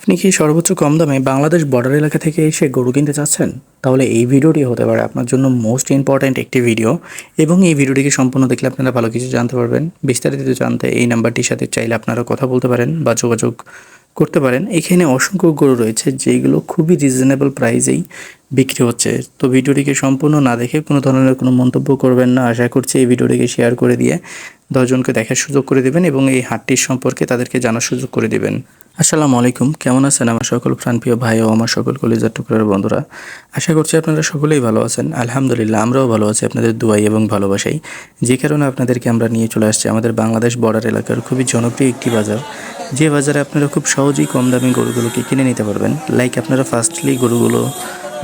আপনি কি সর্বোচ্চ কম দামে বাংলাদেশ বর্ডার এলাকা থেকে এসে গরু কিনতে চাচ্ছেন? তাহলে এই ভিডিওটি হতে পারে আপনার জন্য মোস্ট ইম্পর্ট্যান্ট একটি ভিডিও এবং এই ভিডিওটিকে সম্পূর্ণ দেখলে আপনারা ভালো কিছু জানতে পারবেন। বিস্তারিত জানতে এই নাম্বারটির সাথে চাইলে আপনারা কথা বলতে পারেন বা যোগাযোগ করতে পারেন। এখানে অসংখ্য গরু রয়েছে যেগুলো খুবই রিজনেবল প্রাইসেই বিক্রি হচ্ছে। তো ভিডিওটিকে সম্পূর্ণ না দেখে কোনো ধরনের কোনো মন্তব্য করবেন না। আশা করছি এই ভিডিওটিকে শেয়ার করে দিয়ে দশজনকে দেখার সুযোগ করে দেবেন এবং এই হাটটির সম্পর্কে তাদেরকে জানার সুযোগ করে দেবেন। আসসালামু আলাইকুম। কেমন আছেন আমার সকল প্রাণপ্রিয় ভাই ও আমার সকল কলিজার টুকরার বন্ধুরা? আশা করছি আপনারা সকলেই ভালো আছেন। আলহামদুলিল্লাহ, আমরাও ভালো আছি আপনাদের দুয়াই এবং ভালোবাসাই। যে কারণে আপনাদেরকে আমরা নিয়ে চলে আসছি আমাদের বাংলাদেশ বর্ডার এলাকার খুবই জনপ্রিয় একটি বাজার। যে বাজারে আপনারা খুব সহজেই কম দামি গরুগুলোকে কিনে নিতে পারবেন। লাইক আপনারা ফার্স্টলি গরুগুলো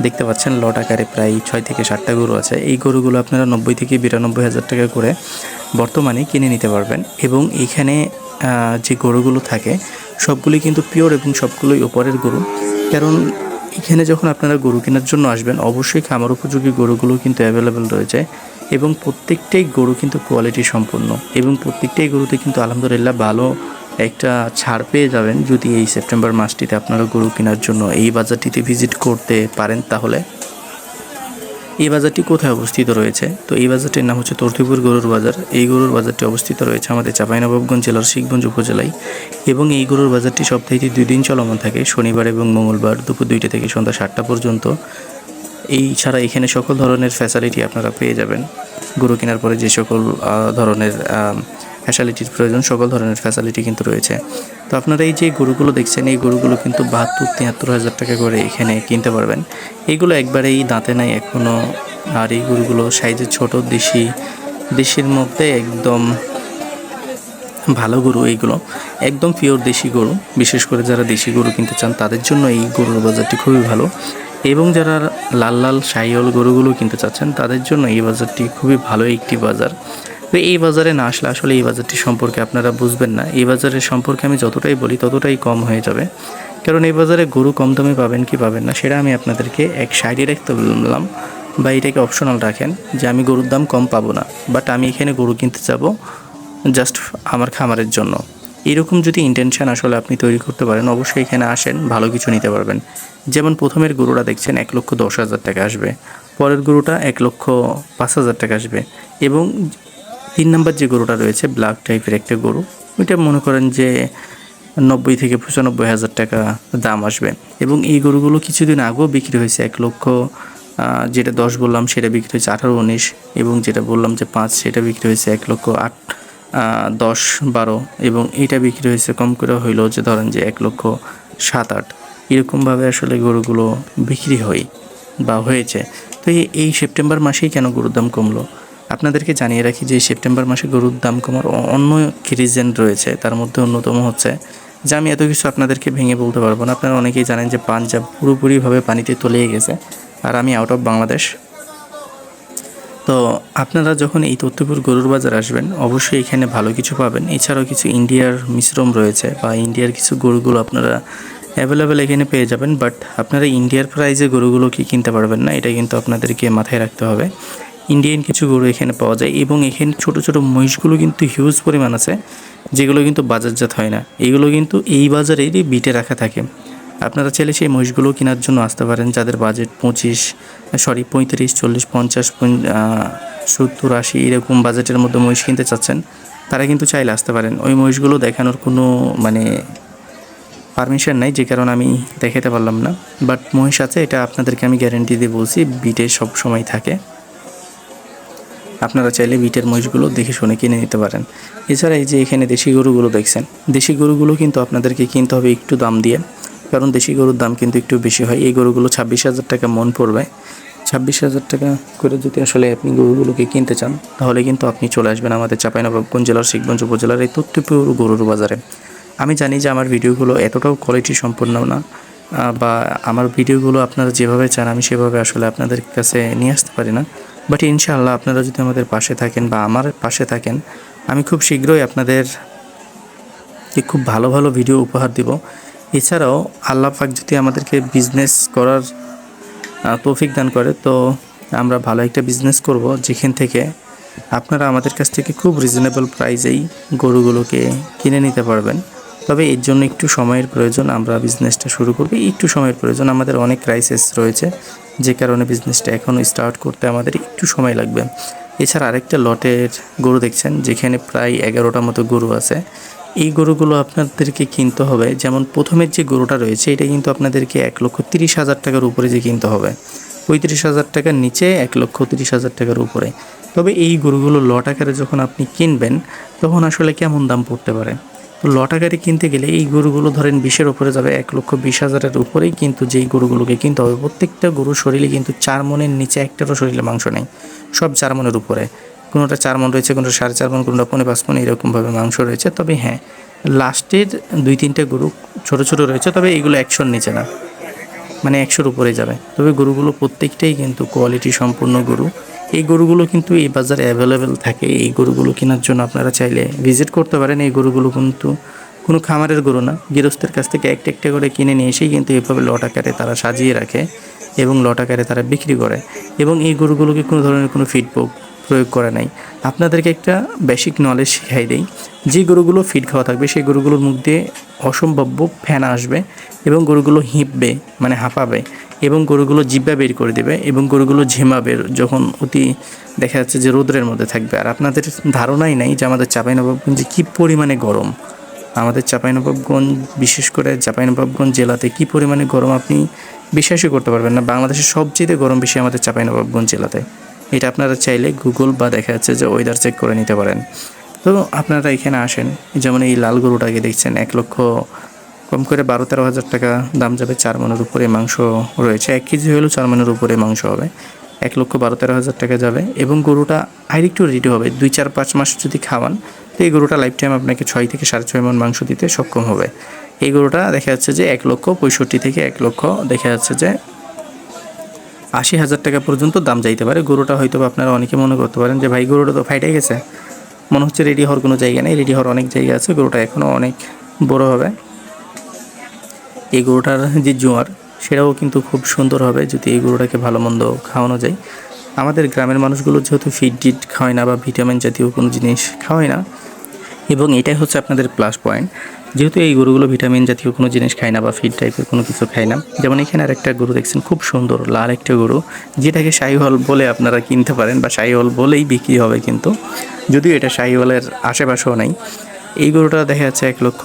দেখতে পাচ্ছেন, লট আকারে প্রায় ছয় থেকে সাতটা গরু আছে। এই গরুগুলো আপনারা নব্বই থেকে বিরানব্বই হাজার টাকা করে বর্তমানে কিনে নিতে পারবেন। এবং এখানে যে গরুগুলো থাকে সবগুলি কিন্তু পিওর এবং সবগুলোই ওপরের গরু। কারণ এখানে যখন আপনারা গরু কেনার জন্য আসবেন, অবশ্যই খামার উপযোগী গরুগুলো কিন্তু অ্যাভেলেবেল রয়েছে এবং প্রত্যেকটাই গরু কিন্তু কোয়ালিটি সম্পন্ন এবং প্রত্যেকটাই গরুতে কিন্তু আলহামদুলিল্লাহ ভালো একটা ছাড় পেয়ে যাবেন যদি এই সেপ্টেম্বর মাসটিতে আপনারা গরু কেনার জন্য এই বাজারটিতে ভিজিট করতে পারেন তাহলে। এই বাজারটি কোথায় অবস্থিত রয়েছে? তো এই বাজারটির নাম হচ্ছে তর্তিপুর গরুর বাজার। এই গরুর বাজারটি অবস্থিত রয়েছে আমাদের চাঁপাইনবাবগঞ্জ জেলার শিখগঞ্জ উপজেলায় এবং এই গরুর বাজারটি সপ্তাহে দুই দিন চলমান থাকে, শনিবার এবং মঙ্গলবার দুপুর দুইটা থেকে সন্ধ্যা সাতটা পর্যন্ত। এই ছাড়া এখানে সকল ধরনের ফ্যাসিলিটি আপনারা পেয়ে যাবেন। গরু কেনার পরে যে সকল ধরনের ফ্যাসিলিটির প্রয়োজন, সকল ধরনের ফ্যাসিলিটি কিন্তু রয়েছে। তো আপনারা এই যে গরুগুলো দেখছেন, এই গরুগুলো কিন্তু বাহাত্তর, তিয়াত্তর হাজার টাকা করে এখানে কিনতে পারবেন। এইগুলো একবারেই দাঁতে নাই এখনও আর এই গরুগুলো সাইজে ছোট, দেশি, দেশির মধ্যে একদম ভালো গরু এইগুলো। একদম পিওর দেশি গরু, বিশেষ করে যারা দেশি গরু কিনতে চান, তাদের জন্য এই গরুর বাজারটি খুবই ভালো। এবং যারা লাল লাল সাইওয়াল গরুগুলো কিনতে চাচ্ছেন, তাদের জন্য এই বাজারটি খুবই ভালো একটি বাজার। তো এই বাজারে না আসলে আসলে এই বাজারটি সম্পর্কে আপনারা বুঝবেন না। এই বাজারের সম্পর্কে আমি যতটাই বলি, ততটাই কম হয়ে যাবে। কারণ এই বাজারে গরু কম দামে পাবেন কি পাবেন না, সেটা আমি আপনাদেরকে এক সাইডে রাখতে বললাম বা এটাকে অপশনাল রাখেন যে আমি গরুর দাম কম পাবো না বাট আমি এখানে গরু কিনতে যাব জাস্ট আমার খামারের জন্য। এরকম যদি ইন্টেনশন আসলে আপনি তৈরি করতে পারেন, অবশ্যই এখানে আসেন, ভালো কিছু নিতে পারবেন। যেমন প্রথমের গরুটা দেখছেন, এক লক্ষ দশ হাজার টাকা আসবে। পরের গরুটা এক লক্ষ পাঁচ হাজার টাকা আসবে। এবং তিন নম্বর যে গরুটা রয়েছে ব্ল্যাক টাইপের একটা গরু, ওইটা মনে করেন যে নব্বই থেকে পঁচানব্বই হাজার টাকা দাম আসবে। এবং এই গরুগুলো কিছুদিন আগেও বিক্রি হয়েছে এক লক্ষ যেটা দশ বললাম সেটা বিক্রি হয়েছে আঠারো, উনিশ, এবং যেটা বললাম যে পাঁচ, সেটা বিক্রি হয়েছে এক লক্ষ আট দশ, বারো, এবং এটা বিক্রি হয়েছে কম করে হইল যে ধরেন যে এক লক্ষ সাত, আট। এরকমভাবে আসলে গরুগুলো বিক্রি হয় বা হয়েছে। তো এই- সেপ্টেম্বর মাসেই কেন গরুর দাম কমলো? আপনাদেরকে জানিয়ে রাখি যে সেপ্টেম্বর মাসে গরুর দাম কমার অন্য কি রিজন রয়েছে, তার মধ্যে অন্যতম হচ্ছে যে আমি এত কিছু আপনাদেরকে ভেঙে বলতে পারব না। আপনারা অনেকেই জানেন যে পাঞ্জাব পুরোপুরিভাবে পানিতে তলিয়ে গেছে আর আমি আউট অফ বাংলাদেশ। তো আপনারা যখন এই তথ্যপুর গরুর বাজার আসবেন, অবশ্যই এখানে ভালো কিছু পাবেন। এছাড়াও কিছু ইন্ডিয়ার মিশ্রম রয়েছে বা ইন্ডিয়ার কিছু গরুগুলো আপনারা অ্যাভেলেবেল এখানে পেয়ে যাবেন বাট আপনারা ইন্ডিয়ার প্রাইজে গরুগুলো কি কিনতে পারবেন না, এটা কিন্তু আপনাদেরকে মাথায় রাখতে হবে। ইন্ডিয়ান কিছু গরু এখানে পাওয়া যায় এবং এখানে ছোট ছোট মহিষগুলো কিন্তু হিউজ পরিমাণ আছে, যেগুলো কিন্তু বাজারজাত হয় না। এগুলো কিন্তু এই বাজারেরই বিটে রাখা থাকে। আপনারা চাইলে সেই মহিষগুলো কেনার জন্য আসতে পারেন, যাদের বাজেট পঁচিশ সরি পঁয়ত্রিশ, চল্লিশ, পঞ্চাশ সত্তর, আশি, এরকম বাজেটের মধ্যে মহিষ কিনতে চাচ্ছেন, তারা কিন্তু চাইলে আসতে পারেন। ওই মহিষগুলো দেখানোর কোনো মানে পারমিশন নাই, যে কারণে আমি দেখাতে পারলাম না। বাট মহিষ আছে, এটা আপনাদেরকে আমি গ্যারেন্টি দিয়ে বলছি, বিটে সব সময় থাকে। আপনারা চাইলে বিটের মহিষগুলো দেখে শুনে কিনে নিতে পারেন। এছাড়া এই যে এখানে দেশি গরুগুলো দেখছেন, দেশি গরুগুলো কিন্তু আপনাদেরকে কিনতে হবে একটু দাম দিয়ে, কারণ দেশি গরুর দাম কিন্তু একটু বেশি হয়। এই গরুগুলো ছাব্বিশ হাজার টাকা মন পড়বে। ছাব্বিশ হাজার টাকা করে যদি আসলে আপনি গরুগুলোকে কিনতে চান, তাহলে কিন্তু আপনি চলে আসবেন আমাদের চাঁপাইনবাবগঞ্জ জেলার শিখগঞ্জ উপজেলার এই তথ্যপুর গরুর বাজারে। আমি জানি যে আমার ভিডিওগুলো এতটাও কোয়ালিটি সম্পূর্ণ না বা আমার ভিডিওগুলো আপনারা যেভাবে চান, আমি সেভাবে আসলে আপনাদের কাছে নিয়ে আসতে পারি না। বাট ইনশাআল্লাহ আপনারা যদি আমাদের পাশে থাকেন বা আমার পাশে থাকেন, আমি খুব শীঘ্রই আপনাদের খুব ভালো ভালো ভিডিও উপহার দিব। এছাড়াও আল্লাহ পাক যদি আমাদেরকে বিজনেস করার তৌফিক দান করে, তো আমরা ভালো একটা বিজনেস করব যেখান থেকে আপনারা আমাদের কাছ থেকে খুব রিজনেবল প্রাইজেই গরুগুলোকে কিনে নিতে পারবেন। তবে এর জন্য একটু সময়ের প্রয়োজন, আমরা বিজনেসটা শুরু করব। একটু সময়ের প্রয়োজন, আমাদের অনেক ক্রাইসিস রয়েছে। যে কারণে বিজনেসটা এখনও স্টার্ট করতে আমাদের একটু সময় লাগবে। এছাড়া আরেকটা লটের গরু দেখছেন, যেখানে প্রায় এগারোটা মতো গরু আছে। এই গরুগুলো আপনাদেরকে কিনতে হবে। যেমন প্রথমের যে গরুটা রয়েছে, এটা কিন্তু আপনাদেরকে এক লক্ষ তিরিশ হাজার টাকার উপরে যে কিনতে হবে। পঁয়ত্রিশ হাজার টাকার নিচে এক লক্ষ তিরিশ হাজার টাকার উপরে। তবে এই গরুগুলো লট আকারে যখন আপনি কিনবেন, তখন আসলে কেমন দাম পড়তে পারে? তো লট আকারে কিনতে গেলে এই গরুগুলো ধরেন বিশের উপরে যাবে এক লক্ষ বিশ হাজারের উপরেই কিন্তু যেই গরুগুলোকে কিনতে হবে। প্রত্যেকটা গরুর শরীরে কিন্তু চার মনের নিচে একটারও শরীরে মাংস নেই। সব চার মনের উপরে। কোনোটা চার মন রয়েছে, কোনোটা সাড়ে চার মন, কোনোটা পনেরো পাঁচ মন এরকমভাবে মাংস রয়েছে। তবে হ্যাঁ লাস্টের দুই তিনটে গরু ছোট ছোট রয়েছে, তবে এগুলো একশোর নিচে না। মানে একশোর উপরে যাবে। তবে গরুগুলো প্রত্যেকটাই কিন্তু কোয়ালিটি সম্পূর্ণ গরু। এই গরুগুলো কিন্তু এই বাজারে অ্যাভেলেবেল থাকে। এই গরুগুলো কেনার জন্য আপনারা চাইলে ভিজিট করতে পারেন। এই গরুগুলো কিন্তু কোনো খামারের গরু না। গৃহস্থের কাছ থেকে একটা একটা করে কিনে নিয়ে এসেই কিন্তু এভাবে লট আকারে তারা সাজিয়ে রাখে এবং লট আকারে তারা বিক্রি করে। এবং এই গরুগুলোকে কোনো ধরনের কোনো ফিডব্যাক প্রয়োগ করে নাই। আপনাদেরকে একটা বেসিক নলেজ শিখাই দেই। যে গরুগুলো ফিড খাওয়া থাকবে, সেই গরুগুলোর মুখ দিয়ে অসম্ভাব্য ফ্যান আসবে এবং গরুগুলো হিঁপবে মানে হাঁপাবে। এবং গরুগুলো জিব্বা বের করে দেবে এবং গরুগুলো ঝিমাবে যখন অতি দেখা যাচ্ছে যে রোদ্রের মধ্যে থাকবে। আর আপনাদের ধারণাই নাই যে আমাদের চাঁপাইনবাবগঞ্জে কী পরিমাণে গরম? আমাদের চাঁপাইনবাবগঞ্জ, বিশেষ করে চাঁপাইনবাবগঞ্জ জেলাতে কী পরিমাণে গরম আপনি বিশ্বাসই করতে পারবেন না। বাংলাদেশের সবচেয়ে গরম বেশি আমাদের চাঁপাইনবাবগঞ্জ জেলাতে। এটা আপনারা চাইলে গুগল বা দেখা যাচ্ছে যে ওয়েদার চেক করে নিতে পারেন। তো আপনারা এখানে আসেন, যেমন এই লাল গরুটাকে দেখছেন, এক লক্ষ কম করে বারো তেরো হাজার টাকা দাম যাবে চার মনের উপরে মাংস রয়েছে। এক কেজি হলেও চার মনের উপরে মাংস হবে। এক লক্ষ বারো তেরো হাজার টাকা যাবে এবং গরুটা আরেকটু রেডি হবে। দুই, চার, পাঁচ মাস যদি খাওয়ান, তো এই গরুটা লাইফ টাইম আপনাকে ছয় থেকে সাড়ে ছয় মন মাংস দিতে সক্ষম হবে। এই গরুটা দেখা যাচ্ছে যে এক লক্ষ পঁয়ষট্টি থেকে এক লক্ষ দেখা যাচ্ছে যে আশি হাজার টাকা পর্যন্ত দাম যাইতে পারে। গরুটা হয়তো আপনারা অনেকে মনে করতে পারেন যে, ভাই, গরুটা তো ফাইটে গেছে। মনে হচ্ছে রেডি হওয়ার কোনো জায়গা নেই। রেডি হওয়ার অনেক জায়গা আছে। গরুটা এখনও অনেক বড় হবে। এই গরুটার যে জোয়ার, সেটাও কিন্তু খুব সুন্দর হবে যদি এই গরুটাকে ভালো মন্দ খাওয়ানো যায়। আমাদের গ্রামের মানুষগুলো যেহেতু ফিড টিট খাওয়ায় না বা ভিটামিন জাতীয় কোনো জিনিস খাওয়ায় না, এবং এটাই হচ্ছে আপনাদের প্লাস পয়েন্ট যেহেতু এই গরুগুলো ভিটামিন জাতীয় কোনো জিনিস খায় না বা ফিড টাইপের কোনো কিছু খায় না। যেমন এখানে আরেকটা গরু দেখছেন, খুব সুন্দর, লাল একটা গরু, যেটাকে শাহিহল বলে আপনারা কিনতে পারেন বা শাহিহল বলেই বিক্রি হবে কিন্তু, যদিও এটা শাহিহলের আশেপাশেও নাই। এই গরুটা দেখা যাচ্ছে এক লক্ষ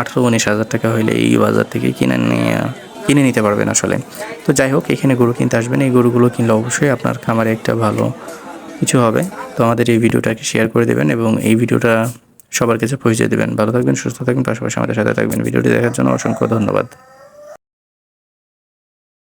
আঠেরো উনিশ হাজার টাকা হইলে এই বাজার থেকে কিনে নিয়ে, কিনে নিতে পারবেন আসলে। তো যাই হোক, এখানে গরু কিনতে আসবেন। এই গরুগুলো কিনলে অবশ্যই আপনার খামারে একটা ভালো কিছু হবে। তো আমাদের এই ভিডিওটাকে শেয়ার করে দেবেন এবং এই ভিডিওটা সবার কাছে পৌঁছে দেবেন। ভালো থাকবেন, সুস্থ থাকবেন, পাশাপাশি আমাদের সাথে থাকবেন। ভিডিওটি দেখার জন্য অসংখ্য ধন্যবাদ।